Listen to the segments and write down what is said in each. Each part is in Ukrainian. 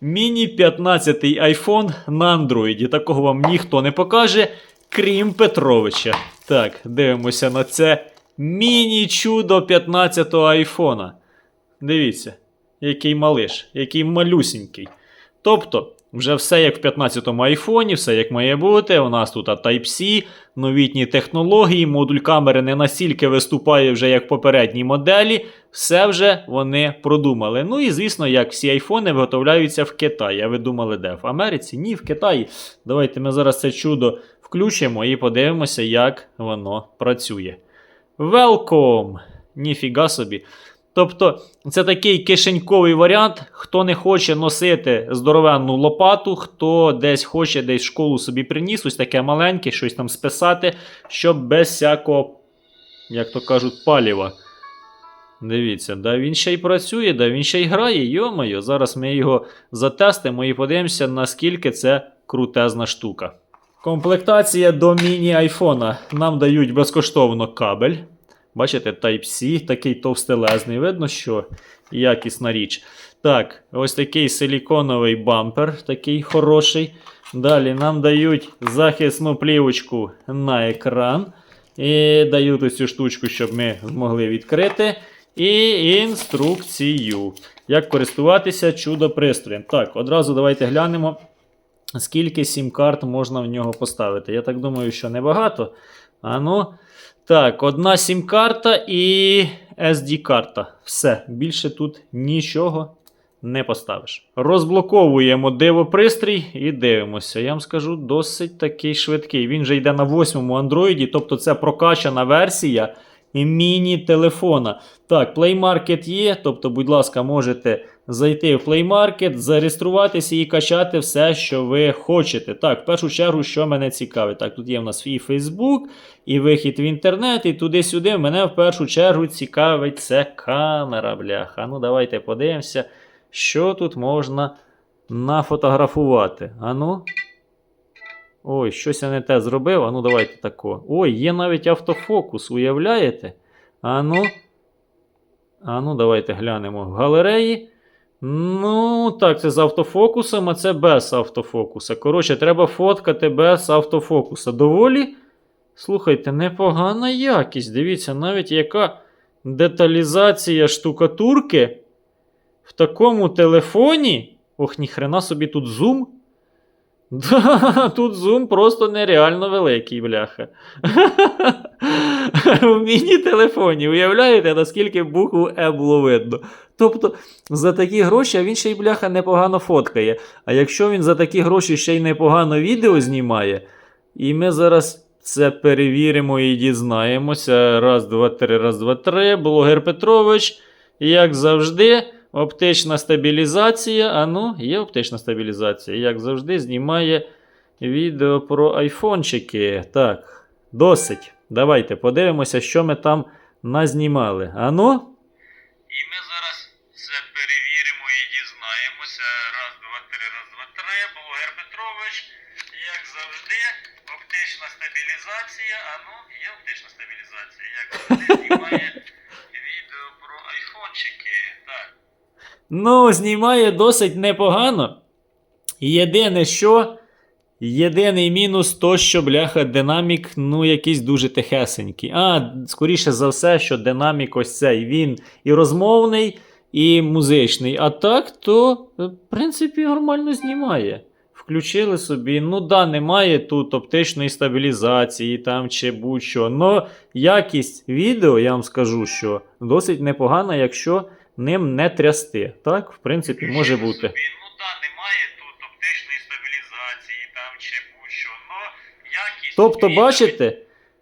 Міні 15 iPhone на Андроїді. Такого вам ніхто не покаже, крім Петровича. Так, дивимося на це міні-чудо 15-го айфона. Дивіться, який малиш, який малюсінький. Тобто, вже все як в 15-му айфоні, все як має бути. У нас тут Type-C, новітні технології, модуль камери не настільки виступає вже як в попередній моделі. Все вже вони продумали. Ну і звісно, як всі айфони виготовляються в Китаї. А ви думали, де? В Америці? Ні, в Китаї. Давайте ми зараз це чудо включимо і подивимося, як воно працює. Welcome! Ніфіга собі. Тобто, це такий кишеньковий варіант. Хто не хоче носити здоровенну лопату, хто десь хоче десь школу собі приніс, ось таке маленьке, щось там списати, щоб без всякого, як то кажуть, паліва. Дивіться, да він ще й працює, да він ще й грає, йо-моє, зараз ми його затестимо і подивимося, наскільки це крутезна штука. Комплектація до міні-айфона. Нам дають безкоштовно кабель. Бачите, Type-C, такий товстелезний. Видно, що якісна річ. Так, ось такий силіконовий бампер, такий хороший. Далі нам дають захисну плівочку на екран. І дають ось цю штучку, щоб ми змогли відкрити. І інструкцію. Як користуватися чудо-пристроєм. Так, одразу давайте глянемо, скільки сім-карт можна в нього поставити. Я так думаю, що небагато. А ну. Так, одна сім-карта і SD-карта. Все, більше тут нічого не поставиш. Розблоковуємо диво-пристрій і дивимося. Я вам скажу, досить такий швидкий. Він же йде на восьмому андроїді, тобто це прокачана версія міні-телефона. Так, Play Market є, тобто, будь ласка, можете зайти в Play Market, зареєструватися і качати все, що ви хочете. Так, в першу чергу, що мене цікавить. Так, тут є в нас і Facebook, і вихід в інтернет, і туди-сюди. Мене в першу чергу цікавить це камера, бляха. Ну, давайте подивимося, що тут можна нафотографувати. Ану. Ой, щось я не те зробив. Ану, давайте тако. Ой, є навіть автофокус, уявляєте? Ану. Ану, давайте глянемо в галереї. Ну, так, це з автофокусом, а це без автофокуса. Коротше, треба фоткати без автофокуса. Доволі, слухайте, непогана якість. Дивіться, навіть яка деталізація штукатурки в такому телефоні. Ох, ніхрена собі тут зум. Тут зум просто нереально великий, бляха. В міні-телефоні. Уявляєте, наскільки букву Е було видно. Тобто, за такі гроші, він ще й бляха непогано фоткає. А якщо він за такі гроші ще й непогано відео знімає, і ми зараз це перевіримо і дізнаємося. Раз, два, три, раз, два, три. Блогер Петрович, як завжди. Оптична стабілізація. А ну, є оптична стабілізація. Як завжди, знімає відео про айфончики. Так, досить. Давайте подивимося, що ми там назнімали. А ну? І ми зараз це перевіримо і дізнаємося. Раз, два, три, раз, два, три. Блогер Петрович, як завжди, оптична стабілізація. А ну, є оптична стабілізація. Як завжди Ну, знімає досить непогано. Єдине що. Єдиний мінус то, що бляха динамік, ну, якийсь дуже тихесенький. А, скоріше за все, що динамік ось цей він і розмовний, і музичний. А так, то, в принципі, нормально знімає. Включили собі. Ну да, немає тут оптичної стабілізації там чи будь-що. Но якість відео, я вам скажу, що досить непогана, якщо ним не трясти. Так, в принципі, може бути. Ну да, немає тут оптичної стабілізації там чи будь-що. Якість. Тобто, бачите,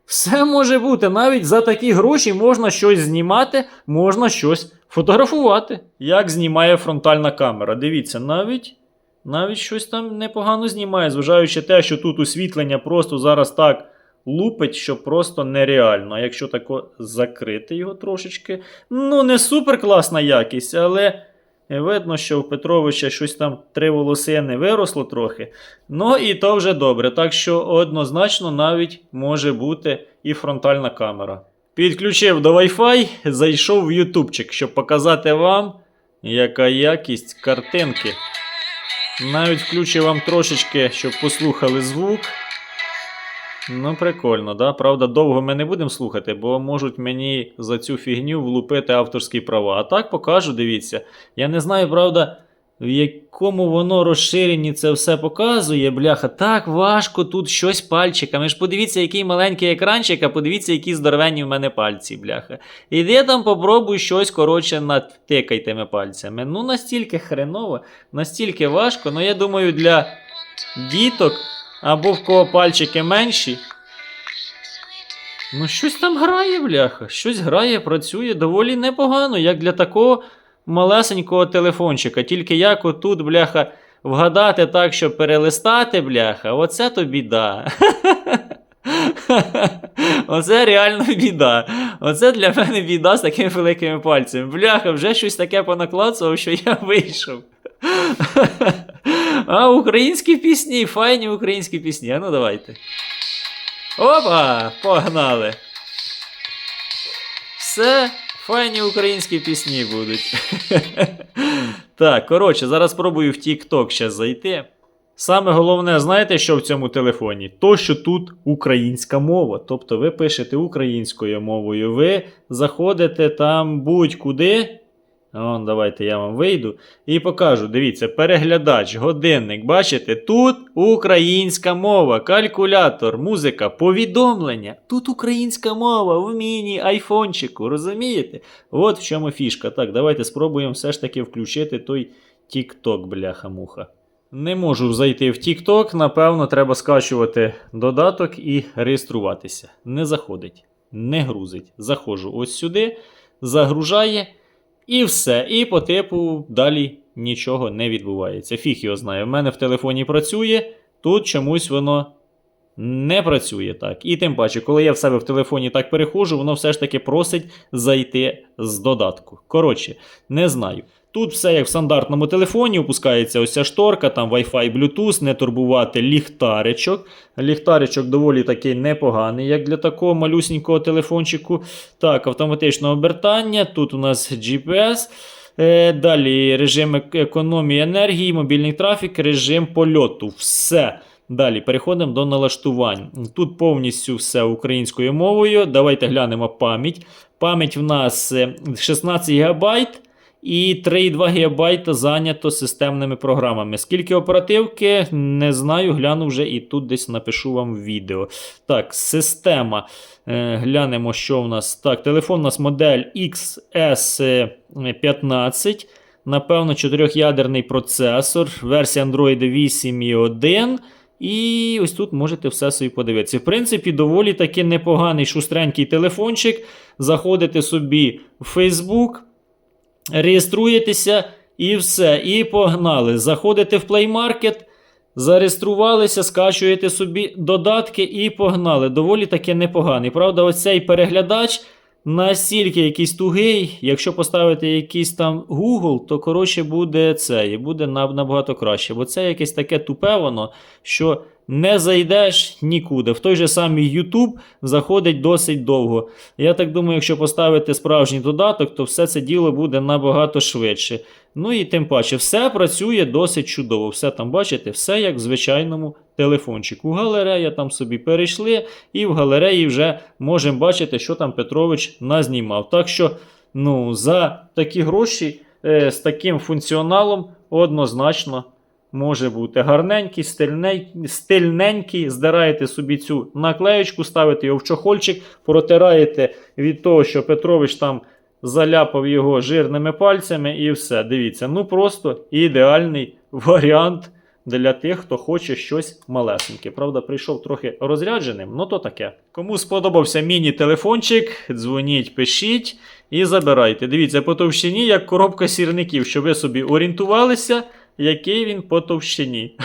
все може бути. Навіть за такі гроші можна щось знімати, можна щось фотографувати. Як знімає фронтальна камера. Дивіться, навіть. Навіть щось там непогано знімає, зважаючи те, що тут освітлення просто зараз так лупить, що просто нереально. А якщо тако закрити його трошечки, ну не супер класна якість, але видно, що в Петровича щось там три волосини виросло трохи. Ну і то вже добре. Так що однозначно навіть може бути і фронтальна камера. Підключив до Wi-Fi, зайшов в ютубчик, щоб показати вам, яка якість картинки. Навіть включу вам трошечки, щоб послухали звук. Ну, прикольно, да? Правда, довго ми не будемо слухати, бо можуть мені за цю фігню влупити авторські права. А так покажу, дивіться. Я не знаю, правда, в якому воно розширенні це все показує, бляха. Так важко тут щось пальчиками. ж подивіться, який маленький екранчик, а подивіться, які здоровенні в мене пальці, бляха. Іди там попробуй щось, коротше, натикай тими пальцями. Ну, настільки хреново, настільки важко, ну я думаю, для діток або в кого пальчики менші. Ну, щось там грає, бляха. Щось грає, працює доволі непогано, як для такого малесенького телефончика. Тільки як отут, бляха, вгадати так, щоб перелистати, бляха, оце то біда. Оце реально біда. Оце для мене біда з такими великими пальцями. Бляха, вже щось таке понаклацував, що я вийшов. А українські пісні, файні українські пісні. А ну давайте. Опа! Погнали! Все, файні українські пісні будуть. так, коротше, зараз спробую в TikTok ще зайти. Саме головне, знаєте, що в цьому телефоні? То, що тут українська мова. Тобто ви пишете українською мовою, ви заходите там будь-куди. Вон, давайте я вам вийду і покажу. Дивіться, переглядач, годинник. Бачите, тут українська мова, калькулятор, музика, повідомлення. Тут українська мова в міні-айфончику, розумієте? От в чому фішка. Так, давайте спробуємо все ж таки включити той TikTok, бляха-муха. Не можу зайти в TikTok, напевно, треба скачувати додаток і реєструватися. Не заходить, не грузить. Заходжу ось сюди, загружає. І все. І по типу далі нічого не відбувається. Фіг його знає. В мене в телефоні працює, тут чомусь воно не працює так. І тим паче, коли я в себе в телефоні так перехожу, воно все ж таки просить зайти з додатку. Коротше, не знаю. Тут все як в стандартному телефоні, опускається ось ця шторка, там Wi-Fi, Bluetooth, не турбувати ліхтаричок. Ліхтаричок доволі такий непоганий, як для такого малюсінького телефончику. Так, автоматичне обертання. Тут у нас GPS. Е, Далі режим економії енергії, мобільний трафік, режим польоту. Все. Далі переходимо до налаштувань. Тут повністю все українською мовою. Давайте глянемо пам'ять. Пам'ять в нас е, 16 ГБ і 3,2 ГБ зайнято системними програмами. Скільки оперативки, не знаю, гляну вже і тут десь напишу вам відео. Так, система. Е, глянемо, що в нас. Так, телефон у нас модель XS15. Напевно, 4-ядерний процесор, версія Android 8.1. І ось тут можете все собі подивитися. В принципі, доволі таки непоганий шустренький телефончик. Заходите собі в Facebook, реєструєтеся і все. І погнали. Заходите в Play Market, зареєструвалися, скачуєте собі додатки і погнали. Доволі таки непоганий. Правда, ось цей переглядач настільки якийсь тугий. Якщо поставити якийсь там Google, то коротше буде це, і буде набагато краще. Бо це якесь таке тупе воно, що не зайдеш нікуди. В той же самий YouTube заходить досить довго. Я так думаю, якщо поставити справжній додаток, то все це діло буде набагато швидше. Ну і тим паче, все працює досить чудово. Все там, бачите, все як в звичайному телефончику. Галерея там собі перейшли, і в галереї вже можемо бачити, що там Петрович назнімав. Так що, ну, за такі гроші е, з таким функціоналом однозначно може бути гарненький, стильней, стильненький. Здираєте собі цю наклеєчку, ставите його в чохольчик, протираєте від того, що Петрович там заляпав його жирними пальцями, і все. Дивіться, ну просто ідеальний варіант для тих, хто хоче щось малесеньке. Правда, прийшов трохи розрядженим, ну то таке. Кому сподобався міні-телефончик, дзвоніть, пишіть і забирайте. Дивіться, по товщині, як коробка сірників, щоб ви собі орієнтувалися, який він по товщині.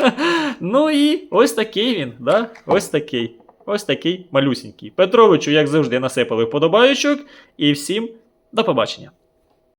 ну і ось такий він, да? ось такий. Ось такий малюсінький. Петровичу, як завжди, насипали вподобаючок. І всім до побачення.